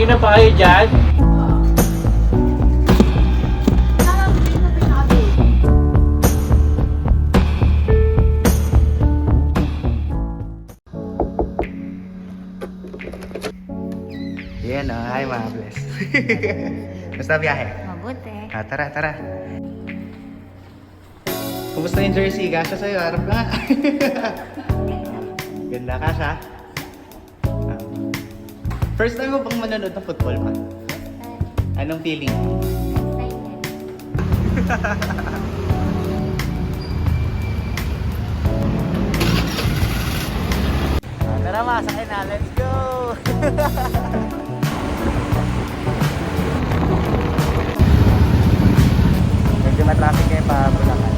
Kanina pa kayo dyan? Yan o, hi mga bless. Basta biyahe. Mabuti. Ah, tara, tara. Kumusta yung jersey? Kasha sa'yo, harap ka nga. Ganda ka siya. First time mo bang manonood ng football pa? Anong feeling? Tara ma, sakay na. Let's go! Medyo matraffic kayo pa Bulacan.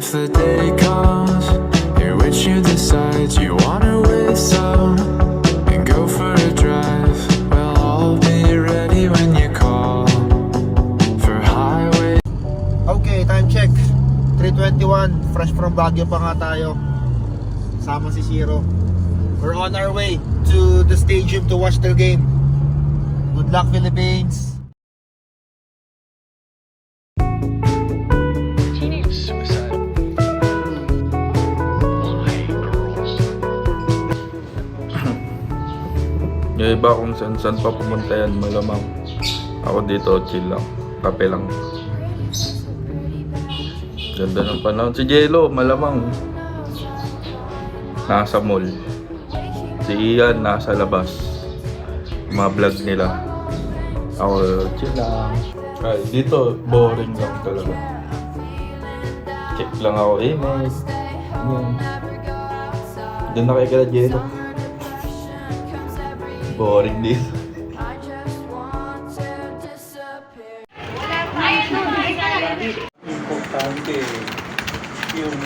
If the day comes in which you decide you wanna whistle and go for a drive, well, I'll be ready when you call for highway. Okay, time check. 321, fresh from Baguio pa nga tayo. Sama si Shiro. We're on our way to the stadium to watch the game. Good luck, Philippines! Yung iba kung saan saan pa pumunta yan, malamang. Ako dito, chill lang. Kape lang. Ganda ng panahon. Si Jello, malamang. Nasa mall. Si Ian, nasa labas. Mga vlog nila. Ako, chill lang. Ay, dito, boring lang talaga. Check lang ako, eh, mate. Yan. Doon na kayo kila Jello. Boring dito. Importante yung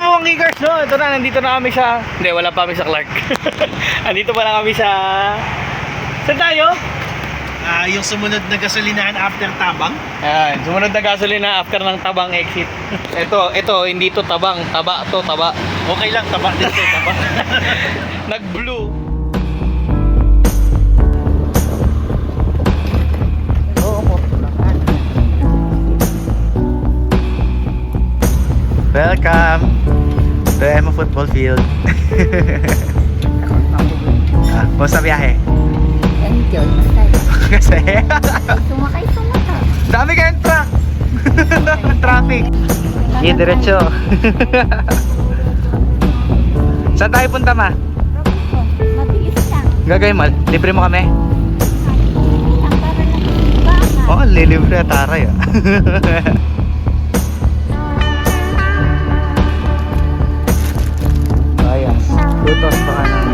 Mga geekers, no? Ito na, nandito na kami sa... Hindi, wala pa kami sa Clark. Andito pa lang kami sa... Saan tayo? Ah, yung sumunod na gasolinahan after Tabang. Ayan, sumunod na gasolina after ng tabang exit. ito, ito, hindi to tabang. Taba to, taba. Okay lang, taba din to, taba. Nag-blue. Welcome to Emo Football Field. ah, kumusta biyahe? Enjoy. Kasi Sumakay, sumakay. dami kayong truck. Traffic. Sige, diretso. Saan tayo punta ma? Mabilis lang. Gagawin mo, libre mo kami? Oo, oh, lilibre at taray ah. Ayan, lutos pa ka na.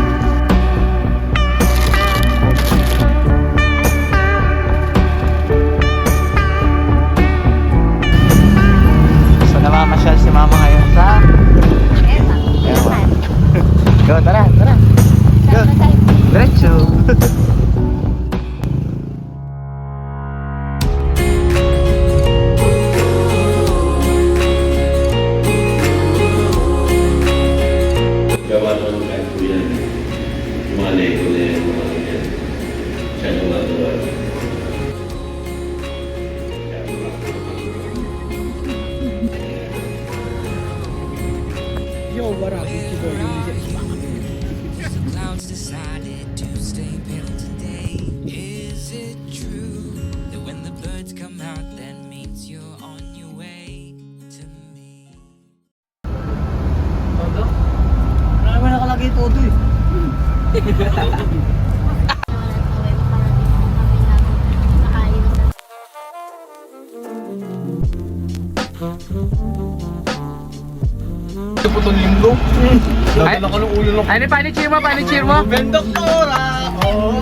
Linggo. Ay- Laban ako ng ulo ng Ano pa ni cheer mo? Pa ni cheer mo? Ben Doktora! Oh!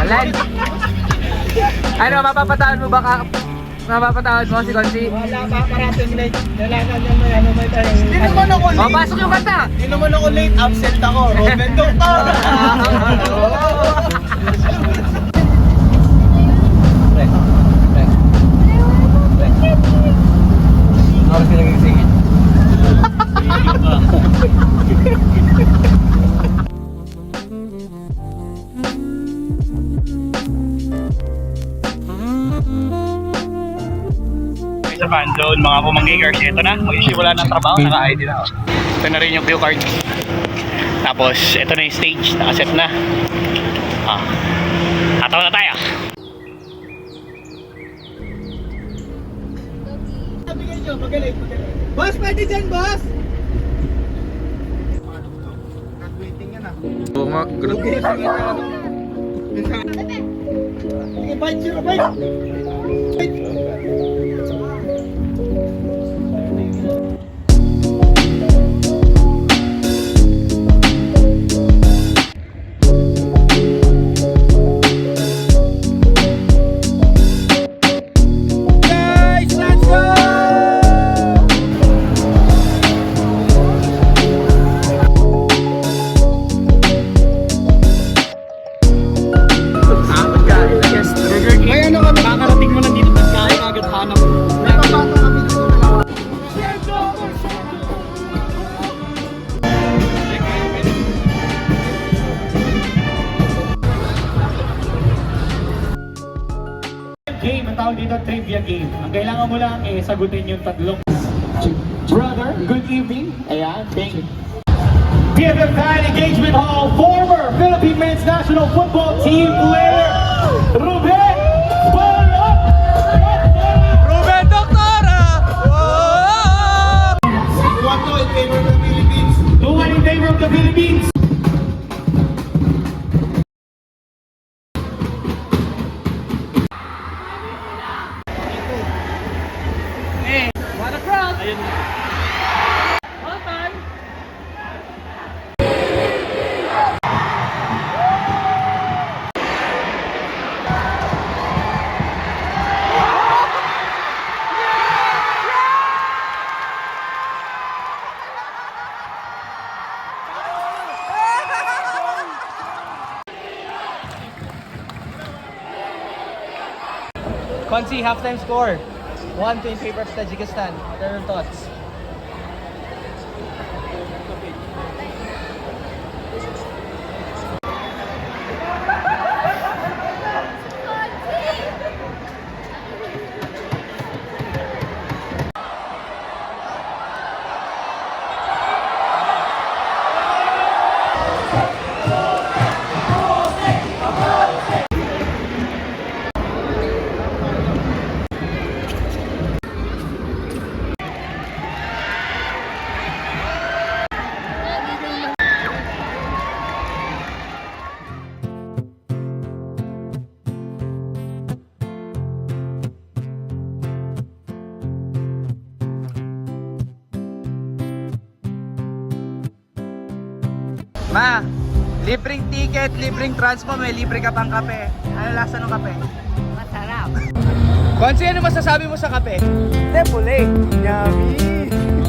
Alan. Ano, mapapatawad mo ba ka? Mapapatawad mo si Konsi? Wala pa parating late. Kailangan niya may ano may tayo. Hindi naman ako O, pasok yung kanta! Hindi naman ako late. Absent ako. Ruben Doktora! zone, mga pumanggigers, ito na, mag-isimula ng trabaho, naka-ID na ako. Ito na rin yung view card. Tapos, ito na yung stage, nakaset na. Ah. Ataw na tayo. Boss, pwede dyan, boss! Graduating yan ah. Oo nga, Graduating yan ah. Bite, zero, bite! Trivia game. Ang kailangan mo lang eh sagutin yung tatlong Brother, good evening. Ayan, thank you. PFF Fan Engagement Hall, former Philippine Men's National Football Team player, Ruben Bolo! Ruben Doctora! One to in favor of the Philippines. Two in favor of the Philippines. Konsi, halftime score. 1 to in favor of Tajikistan. What are your thoughts? Ma, libreng ticket, libreng transpo, may libre ka pang kape. Ano lasa ng kape? Masarap. Konsi, ano masasabi mo sa kape? Puli. Yummy!